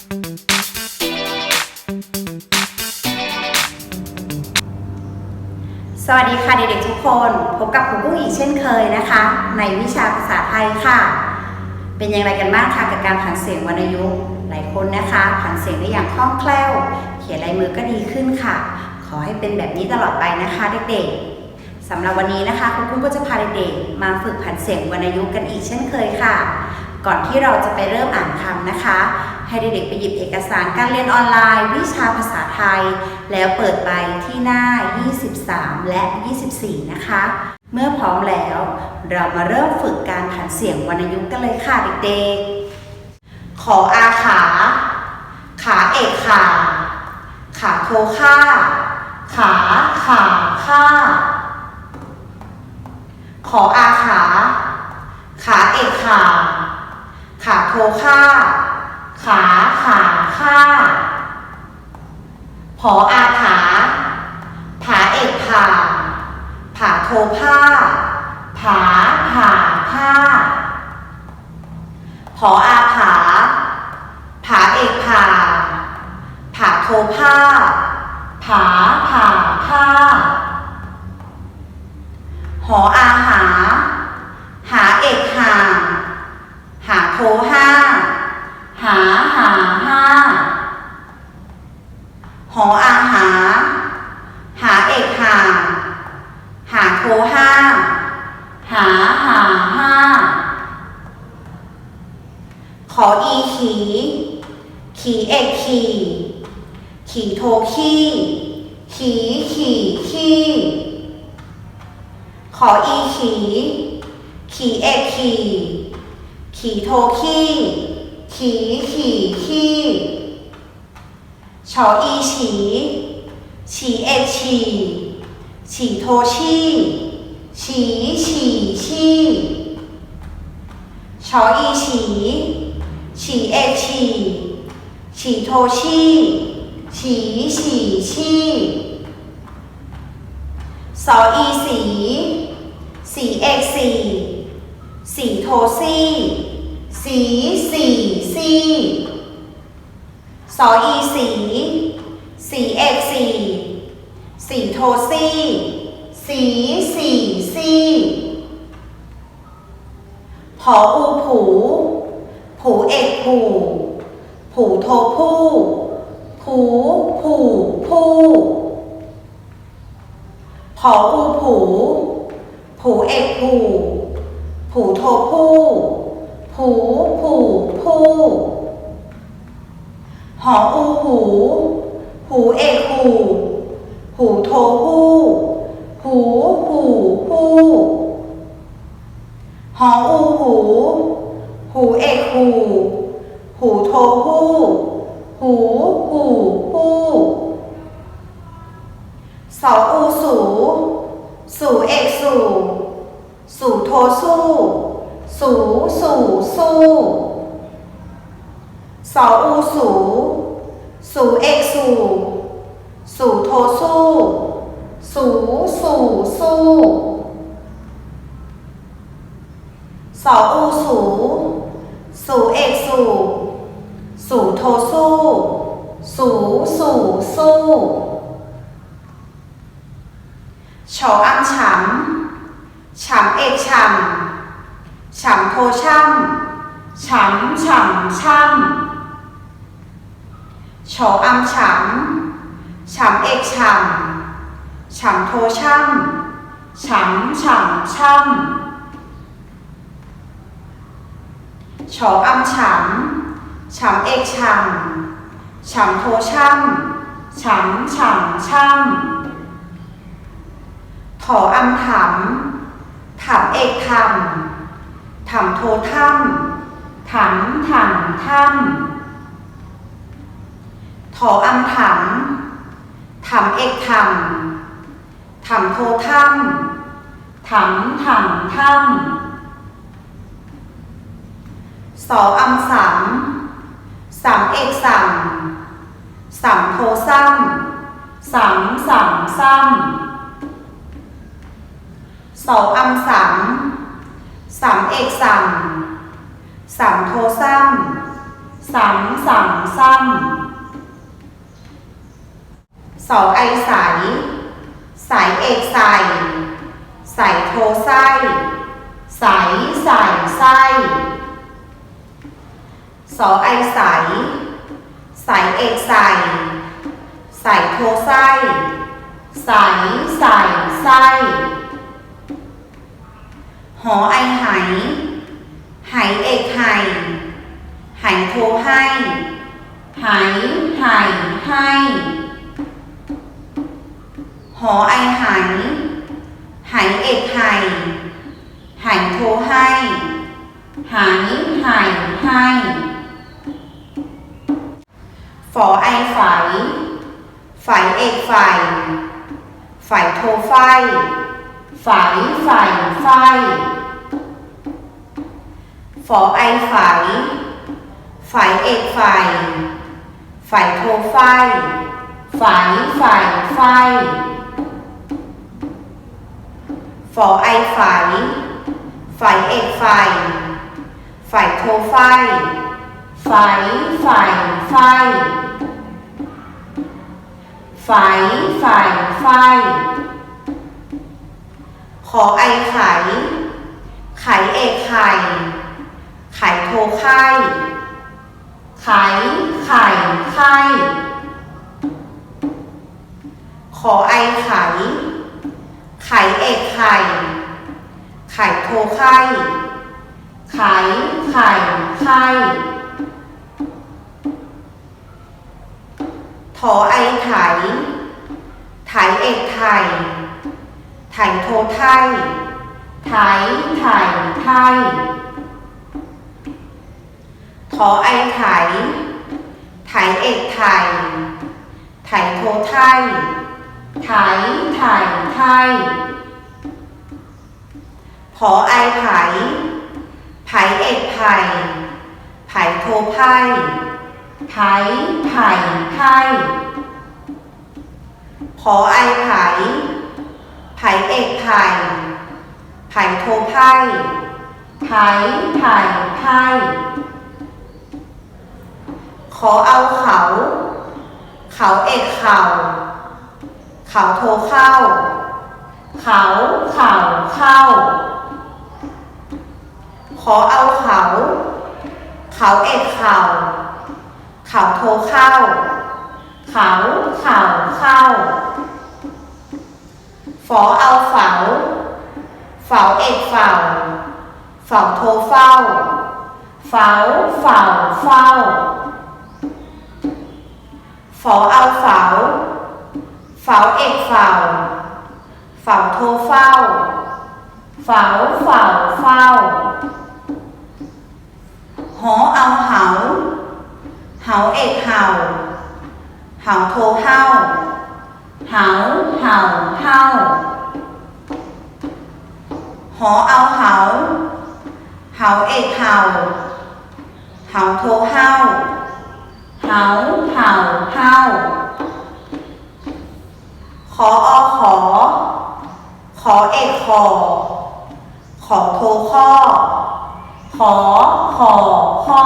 สวัสดีค่ะเด็กๆทุกคน พบกับครูกุ้งอีกเช่นเคยนะคะ ในวิชาภาษาไทยค่ะ เป็นอย่างไรกันบ้างคะกับการผันเสียงวรรณยุกต์หลายคนนะคะผันเสียงได้อย่างคล่องแคล่ว เขียนลายมือก็ดีขึ้นค่ะ ขอให้เป็นแบบนี้ตลอดไปนะคะเด็กๆสำหรับวันนี้นะคะครูกุ้งก็จะพาเด็กๆมาฝึกผันเสียงวรรณยุกต์กันอีกเช่นเคยค่ะ ก่อนที่เราจะไปเริ่มอ่านคำนะคะ ให้เด็กๆไปหยิบเอกสารการเรียนออนไลน์ วิชาภาษาไทย แล้วเปิดไปที่หน้า 23 และ 24 นะคะ เมื่อพร้อมแล้ว เรามาเริ่มฝึกการผันเสียงวรรณยุกต์กันเลยค่ะเด็กๆ ขออาขา ขาเอกขา ขาโทค่า ขาขาค่า ขออาขาขาเอกขา ขา โทค่า ขาขาค่าผออาผาผาเอกผาผาโทผ้าผาผาผ้าผออาผาผาเอกผาผาโทผ้าผาผาผ้าหออาหาหาเอกหา หา โทห้า หาหาห้า หออาหา หาเอกหา หาโทห้า หาหาห้า ขออีขี ขีเอกขี ขีโทขี้ ขีขีขี้ขออีขี ขีเอกขี ขีโทขี้ ขีขีขี้ชออีฉีฉีเอฉีฉีโทชี่ฉีฉีชี่ชออีฉีฉีเอฉีฉีโทชี่ฉีฉีชี่สออีสีสีเอกสีสีโทซี่ สีสี่ซี่สออีสีสีเอกสีสีโทซีสีสี่ซีผออูผู ผูเอกผู ผูโทผู้ ผูผูผู้ผออูผู ผูเอกผู ผูโทผู้ ผูผูผู้หออูหู หูเอกหู หูโทหู้หูหูหูหออูหู หูเอกหู หูโทหู้หูหูหูสออูสู สูเอกสู สูโทสู้ สูสู่สู้สออูสูสูเอกสูสูโทสู้สูสู่สู้สออูสูสูเอกสูสูโทสู้สูสู่สู้ชออังฉำฉำเอกฉำ ฉำโทช่ำฉำฉำช่ำชออังฉำฉำเอกฉำฉำโทช่ำฉำฉำช่ำชออังฉำฉำเอกฉำฉำโทช่ำฉำฉำช่ำถออังถำถำเอกถำ ถำโทถ้ำถำถำถ้ำถออังถำถำเอกถำถำโทถ้ำถำถำถ้ำสออังสำสำเอกสำสำโทซ้ำสำสำซ้ำสองอังสาม สามเอกสามสามโทซ้ำสำสำซ้ำสองไอใสสายเอกใส่ใสโทไส้ใสใส่ไส้สอไอใสใสเอกใส่ใสโทไส้ใสใส่ไส้ หอไอไหไหเอกไหไหโทให้ไหไหให้หอไอไหไหเอกไหไหโทให้ไหไหให้ฝอไอไฝไฝเอกไฝไฝโทไฟไฝไฝไฟ ฝอไอไฝไฝเอกไฝไฝโทไฟไฝไฝไฟฝอไอไฝไฝเอกไฝไฝโทไฟไฝไฝไฟไฝไฝไฟขอไอไข่ไข่เอกไข่ ไข่โทไข่ไขไข่ไข่ขอไอไข่ไข่เอกไข่ไข่โทไข่ไข่ไข่ไข่ถอไอไถไถเอกไถไถโทไทยไถไถไท ยทอไอไถ ไถเอกไถ ไถโทไทยไถไถไทยพอไอไผไผเอกไผ่ไผ่โทไพ่ไผ่ไผ่ไพ่พอไอไผไผ่เอกไผ่ไผ่โทไพ่ไผ่ไผ่ไพ่ ขอเอาเขา เขาเอกเขา เขาโทเข้า เขาเข่าเข้า ขอเอาเขา เขาเอกเขา เขาโทเข้า เขาเข่าเข้า ฝอเอาเฝาเฝาเอกเฝาเฝาโทเฝ้า เฝ้าเฝ้าเฝ้า ฝอเอาเฝาเฝาเอกเฝาเฝาโทเฝ้าเฝาเฝาเฝ้าหอเอาเหาเหาเอกเหาเหาโทเห่าเหาเห่าเห่าหอเอาเหาเหาเอกเหาเหาโทเห่า เหาเห่าเห่าขออขอ ขอเอกขอ ขอโทข้อ ขอขอข้อ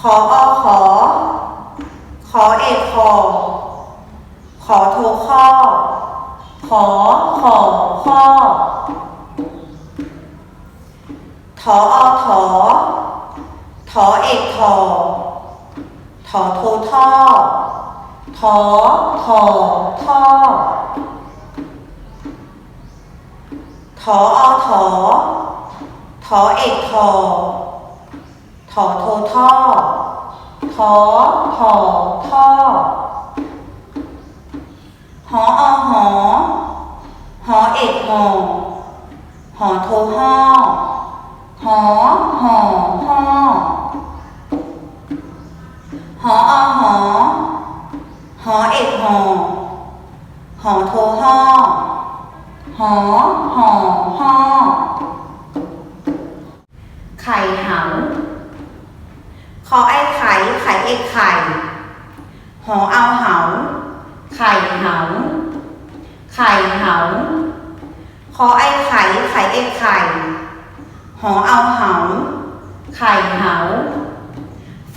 ขออขอ ขอเอกขอ ขอโทข้อ ขอขอข้อ ถออถอ อเอกถอถอโทท่อถอถอท่อถออถอถอเอกถอถอโทท่อถอถอท่อหออหอหอเอกหอหอโทห่อหอหอห่อ ออหอ หอเอกหอ หอโทห่อหอหอห่อไข่เหาขอไอไข่ ไข่เอกไข่ หอเอาเหา ไข่เหา ไข่เหาขอไอไข่ ไข่เอกไข่ หอเอาเหา ไข่เหา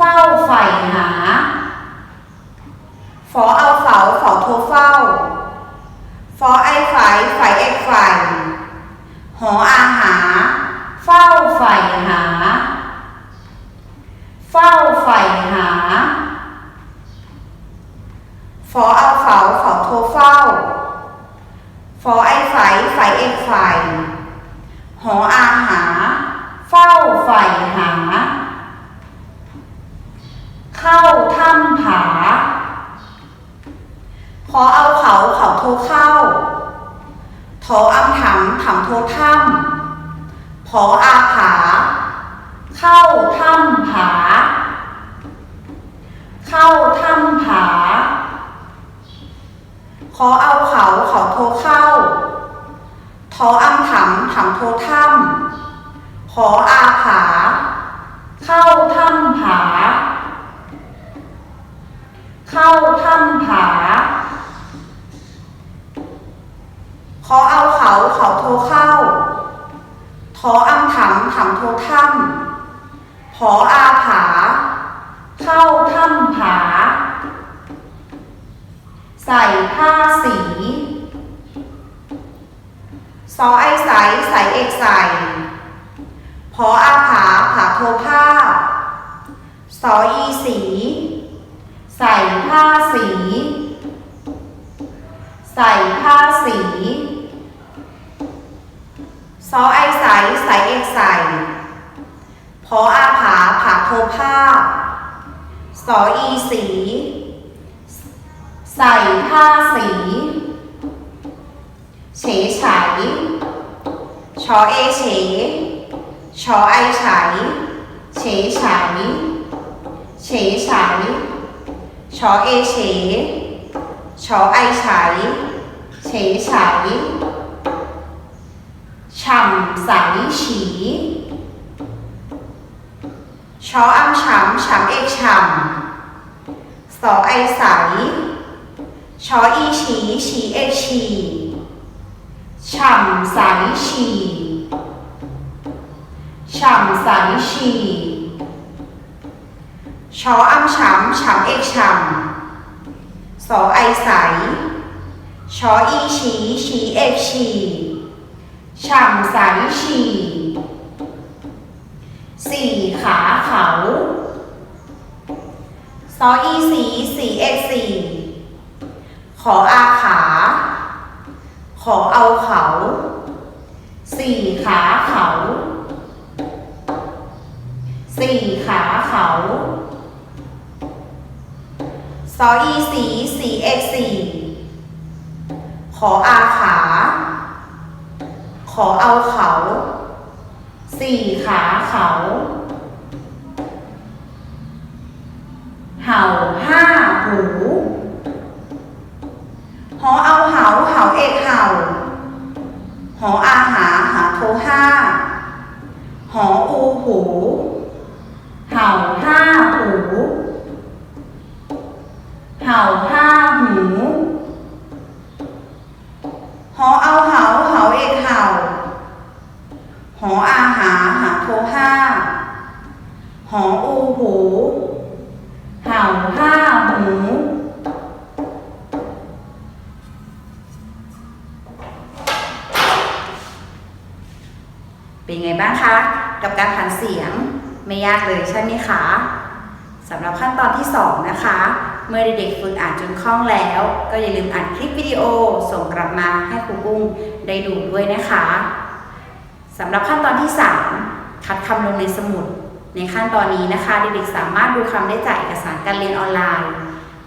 เฝ้าใฝ่หา ฝอเอาเฝาเฝาโทเฝ้า ฝอไอไฝไฝเอกไฝหออาหา เฝ้าใฝ่หา เฝ้าใฝ่หา ฟอเอาเฝาเฝาโทเฝ้า ฟอไอไฝไฝเอกไฝหออาหา เฝ้าใฝ่หา เข้าถ้ำผา พอเอาเขาเขาโทเข้า ทออำถามถามโทถ้ำพออาผา เข้าถ้ำผา เข้าถ้ำผา ขอเอาเขาเขาโทเข้า ทออำถามถามโทถ้ำพออาผา เข้าถ้ำผา เข้าถ้ำผา ขอเอาเขาเขาโทเข้า ทออำถามถามโทถ้ำพออาผา เข้าถ้ำผา ใส่ผ้าสีซอไอใสใสเอกใสพออาผาผาโทผ้าซออีสี ใส่ผ้าสี ใส่ผ้าสี ซอไอใสใสเอกใสพออาผาผาโทผ้าสออีสี ใส่ผ้าสี เฉฉายชอเอเฉชอไอฉายเฉฉายเฉฉายชอเอเฉชอไอฉายเฉฉาย ฉ่ำใสฉีชออ้ำฉ่ำฉ่ำเอกฉ่ำสอไอใส ชออีฉีฉีเอกฉีฉ่ำใสฉีฉ่ำใสฉีชออ้ำฉ่ำฉ่ำเอกฉ่ำสอไอใส ชออีฉีฉีเอกฉี ฉ่ำใสฉี่สี่ขาเขาซออีสีสีเอกสีขออาขา ขอเอาเขาสี่ขาเขาสี่ขาเขาซออีสีสีเอกสีขออาขา อเอาเขาสี่ขาเขาเห่าห้าหูหอเอาเหาเหาเอกเห่าหออาหาหาโทห้าหออูหู เห่าห้าหู เห่าห้าหู หอเอาเหาเหาเอกเห่า หออาหาหาโทห้า หออูหู เห่าห้าหู เป็น ไงบ้างคะ กับการผันเสียงไม่ยากเลยใช่ไหมคะสำหรับขั้นตอนที่ 2 นะคะ เมื่อเด็กๆฝึกอ่านจนคล่องแล้ว ก็อย่าลืมอัดคลิปวิดีโอส่งกลับมาให้ครูกุ้งได้ดูด้วยนะคะสำหรับขั้นตอนที่ 3 คัดคำลงในสมุด ในขั้นตอนนี้นะคะเด็กๆสามารถดูคำได้จากเอกสารการเรียนออนไลน์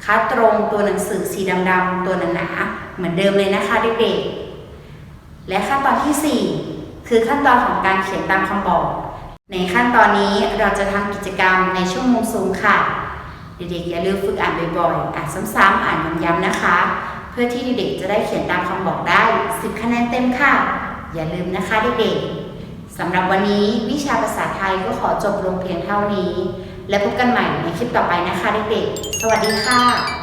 คัดตรงตัวหนังสือสีดำๆตัวหนาๆเหมือนเดิมเลยนะคะเด็กๆและขั้นตอนที่ 4 คือขั้นตอนของการเขียนตามคำบอก ในขั้นตอนนี้เราจะทำกิจกรรมในชั่วโมงซูมค่ะ เด็กๆอย่าลืมฝึกอ่านบ่อยๆ อ่านซ้ำๆอ่านย้ำๆนะคะ เพื่อที่เด็กๆจะได้เขียนตามคำบอกได้ 10 คะแนนเต็มค่ะ อย่าลืมนะคะเด็กๆสำหรับวันนี้วิชาภาษาไทยก็ขอจบลงเพียงเท่านี้ และพบกันใหม่ในคลิปต่อไปนะคะเด็กๆ สวัสดีค่ะ